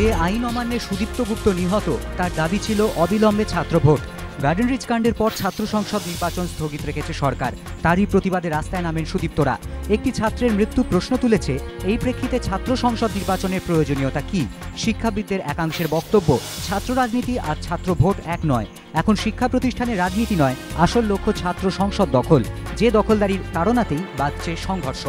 যে আইন অমান্যে সুদীপ্ত গুপ্ত নিহত, তার দাবি ছিল অবিলম্বে ছাত্র ভোট গার্ডেন রিচ কাণ্ডের পর ছাত্র সংসদ নির্বাচন স্থগিত রেখেছে সরকার। তারই প্রতিবাদে রাস্তায় নামেন সুদীপ্তরা। একটি ছাত্রের মৃত্যু প্রশ্ন তুলেছে, এই প্রেক্ষিতে ছাত্র সংসদ নির্বাচনের প্রয়োজনীয়তা কি? শিক্ষাবিদদের একাংশের বক্তব্য, ছাত্র রাজনীতি আর ছাত্র ভোট এক নয়। এখন শিক্ষা প্রতিষ্ঠানে রাজনীতি নয়, আসল লক্ষ্য ছাত্র সংসদ দখল। যে দখলদারির তাড়নাতেই বাড়ছে সংঘর্ষ।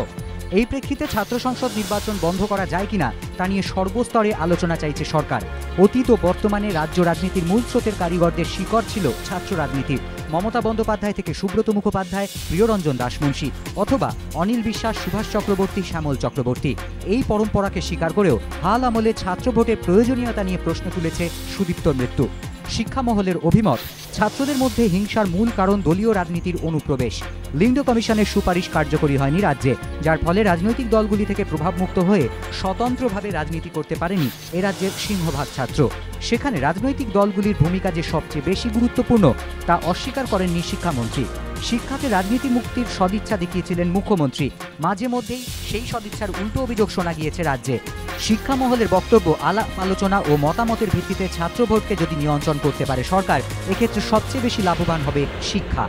এই প্রেক্ষিতে ছাত্র সংসদ নির্বাচন বন্ধ করা যায় কিনা তা নিয়ে সর্বস্তরে আলোচনা চাইছে সরকার। অতীত ও বর্তমানে রাজ্য রাজনীতির মূল স্রোতের কারিগরদের শিকড় ছিল ছাত্র রাজনীতি মমতা বন্দ্যোপাধ্যায় থেকে সুব্রত মুখোপাধ্যায়, প্রিয়রঞ্জন দাসমুন্সী অথবা অনিল বিশ্বাস, সুভাষ চক্রবর্তী, শ্যামল চক্রবর্তী। এই পরম্পরাকে স্বীকার করেও হাল আমলে ছাত্র ভোটের প্রয়োজনীয়তা নিয়ে প্রশ্ন তুলেছে সুদীপ্তর মৃত্যু। শিক্ষা মহলের অভিমত ছাত্রদের মধ্যে হিংসার মূল কারণ দলীয় রাজনীতির অনুপ্রবেশ। লিঙ্গ কমিশনের সুপারিশ কার্যকরী হয়নি রাজ্যে, যার ফলে রাজনৈতিক দলগুলি থেকে প্রভাবমুক্ত হয়ে স্বতন্ত্রভাবে রাজনীতি করতে পারেনি এ রাজ্যের সিংহভাগ ছাত্র। সেখানে রাজনৈতিক দলগুলির ভূমিকা যে সবচেয়ে বেশি গুরুত্বপূর্ণ, তা অস্বীকার করেননি শিক্ষামন্ত্রী। শিক্ষাকে রাজনীতি মুক্তির সদিচ্ছা দেখিয়েছিলেন মুখ্যমন্ত্রী। মাঝে মধ্যেই সেই সদিচ্ছার উল্টো অভিযোগ শোনা গিয়েছে রাজ্যে। শিক্ষা মহলের বক্তব্য, আলাপ, আলোচনা ও মতামতের ভিত্তিতে ছাত্র ভোটকে যদি নিয়ন্ত্রণ করতে পারে সরকার, এক্ষেত্রে সবচেয়ে বেশি লাভবান হবে শিক্ষা।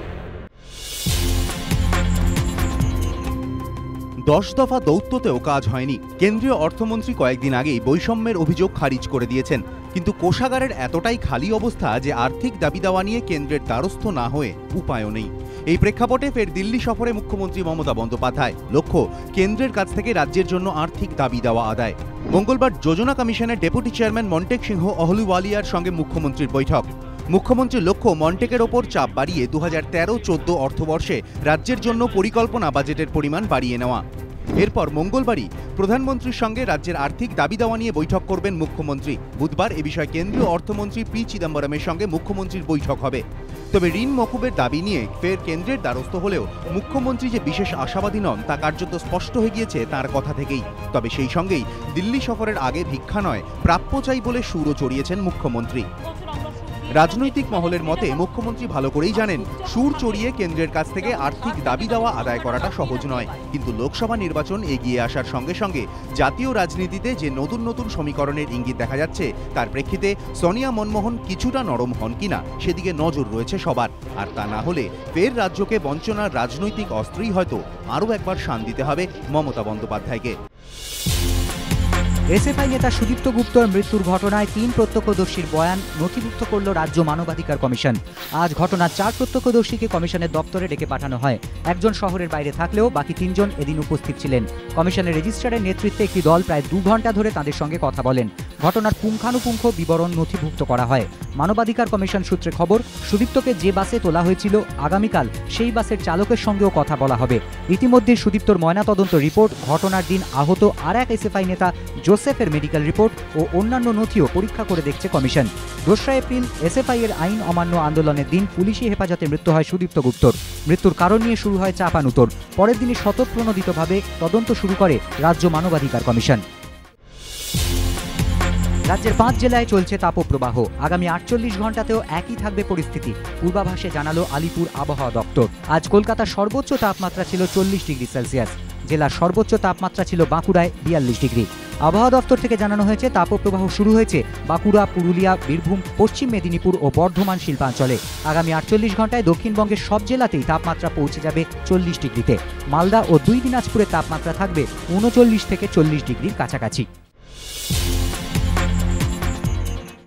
দশ দফা দৌত্যতেও কাজ হয়নি। কেন্দ্রীয় অর্থমন্ত্রী কয়েকদিন আগেই বৈষম্যের অভিযোগ খারিজ করে দিয়েছেন। কিন্তু কোষাগারের এতটাই খালি অবস্থা যে আর্থিক দাবি দাওয়া নিয়ে কেন্দ্রের দ্বারস্থ না হয়ে উপায়ও নেই। এই প্রেক্ষাপটে ফের দিল্লি সফরে মুখ্যমন্ত্রী মমতা বন্দ্যোপাধ্যায়। লক্ষ্য, কেন্দ্রের কাছ থেকে রাজ্যের জন্য আর্থিক দাবি দেওয়া আদায়। মঙ্গলবার যোজনা কমিশনের ডেপুটি চেয়ারম্যান মন্টেক সিংহ অহলুওয়ালিয়ার সঙ্গে মুখ্যমন্ত্রীর বৈঠক। মুখ্যমন্ত্রীর লক্ষ্য মন্টেকের ওপর চাপ বাড়িয়ে দু হাজার তেরো চোদ্দ অর্থবর্ষে রাজ্যের জন্য পরিকল্পনা বাজেটের পরিমাণ বাড়িয়ে নেওয়া। এরপর মঙ্গলবারই প্রধানমন্ত্রীর সঙ্গে রাজ্যের আর্থিক দাবি দাওয়া নিয়ে বৈঠক করবেন মুখ্যমন্ত্রী। বুধবার এ বিষয়ে কেন্দ্রীয় অর্থমন্ত্রী পি চিদম্বরমের সঙ্গে মুখ্যমন্ত্রীর বৈঠক হবে। তবে ঋণ মকুবের দাবি নিয়ে ফের কেন্দ্রের দ্বারস্থ হলেও মুখ্যমন্ত্রী যে বিশেষ আশাবাদী নন তা কার্যত স্পষ্ট হয়ে গিয়েছে তার কথা থেকেই। তবে সেই সঙ্গেই দিল্লি সফরের আগে ভিক্ষা নয়, প্রাপ্য চাই বলে সুরও চড়িয়েছেন মুখ্যমন্ত্রী। রাজনৈতিক মহলের মতে, মুখ্যমন্ত্রী ভালো করেই জানেন, সুর চড়িয়ে কেন্দ্রের কাছ থেকে আর্থিক দাবি দেওয়া আদায় করাটা সহজ নয়। কিন্তু লোকসভা নির্বাচন এগিয়ে আসার সঙ্গে সঙ্গে জাতীয় রাজনীতিতে যে নতুন নতুন সমীকরণের ইঙ্গিত দেখা যাচ্ছে, তার প্রেক্ষিতে সোনিয়া মনমোহন কিছুটা নরম হন কিনা, সেদিকে নজর রয়েছে সবার। আর তা না হলে ফের রাজ্যকে বঞ্চনার রাজনৈতিক অস্ত্রই হয়তো আরও একবার শান দিতে হবে মমতা বন্দ্যোপাধ্যায়কে। এসএফআই নেতা সুদীপ্ত গুপ্তর মৃত্যুর ঘটনায় তিন প্রত্যক্ষদর্শীর বয়ান নথিভুক্ত করল রাজ্য মানবাধিকার কমিশন। আজ ঘটনার চার প্রত্যক্ষদর্শীকে কমিশনের দপ্তরে ডেকে পাঠানো হয়। একজন শহরের বাইরে থাকলেও বাকি তিনজন এদিন উপস্থিত ছিলেন। কমিশনের রেজিস্ট্রারের নেতৃত্বে একটি দল প্রায় দু ঘণ্টা ধরে তাদের সঙ্গে কথা বলেন। ঘটনার পুঙ্খানুপুঙ্খ বিবরণ নথিভুক্ত করা হয়। মানবাধিকার কমিশন সূত্রে খবর, সুদীপ্তকে যে বাসে তোলা হয়েছিল, আগামীকাল সেই বাসের চালকের সঙ্গেও কথা বলা হবে। ইতিমধ্যে সুদীপ্তর ময়নাতদন্ত রিপোর্ট, ঘটনার দিন আহত আর এক এসএফআই নেতা জোসেফের মেডিকেল রিপোর্ট ও অন্যান্য নথিও পরীক্ষা করে দেখছে কমিশন। দোসরা এপ্রিল, এসএফআই এর আইন অমান্য আন্দোলনের দিন পুলিশি হেফাজতে মৃত্যু হয় সুদীপ্ত গুপ্তর। মৃত্যুর কারণ নিয়ে শুরু হয় চাপানুতর। পরের দিনই স্বতঃপ্রণোদিতভাবে তদন্ত শুরু করে রাজ্য মানবাধিকার কমিশন। রাজ্যের পাঁচ জেলায় চলছে তাপপ্রবাহ। আগামী আটচল্লিশ ঘন্টাতেও একই থাকবে পরিস্থিতি। পূর্বাভাসে জানালো আলিপুর আবহাওয়া দপ্তর। আজ কলকাতার সর্বোচ্চ তাপমাত্রা ছিল চল্লিশ ডিগ্রি সেলসিয়াস। জেলার সর্বোচ্চ তাপমাত্রা ছিল বাঁকুড়ায় বিয়াল্লিশ ডিগ্রি। আবহাওয়া দপ্তর থেকে জানানো হয়েছে, তাপপ্রবাহ শুরু হয়েছে বাঁকুড়া, পুরুলিয়া, বীরভূম, পশ্চিম মেদিনীপুর ও বর্ধমান শিল্পাঞ্চলে। আগামী আটচল্লিশ ঘন্টায় দক্ষিণবঙ্গের সব জেলাতেই তাপমাত্রা পৌঁছে যাবে চল্লিশ ডিগ্রিতে। মালদা ও দুই দিনাজপুরের তাপমাত্রা থাকবে উনচল্লিশ থেকে চল্লিশ ডিগ্রির কাছাকাছি।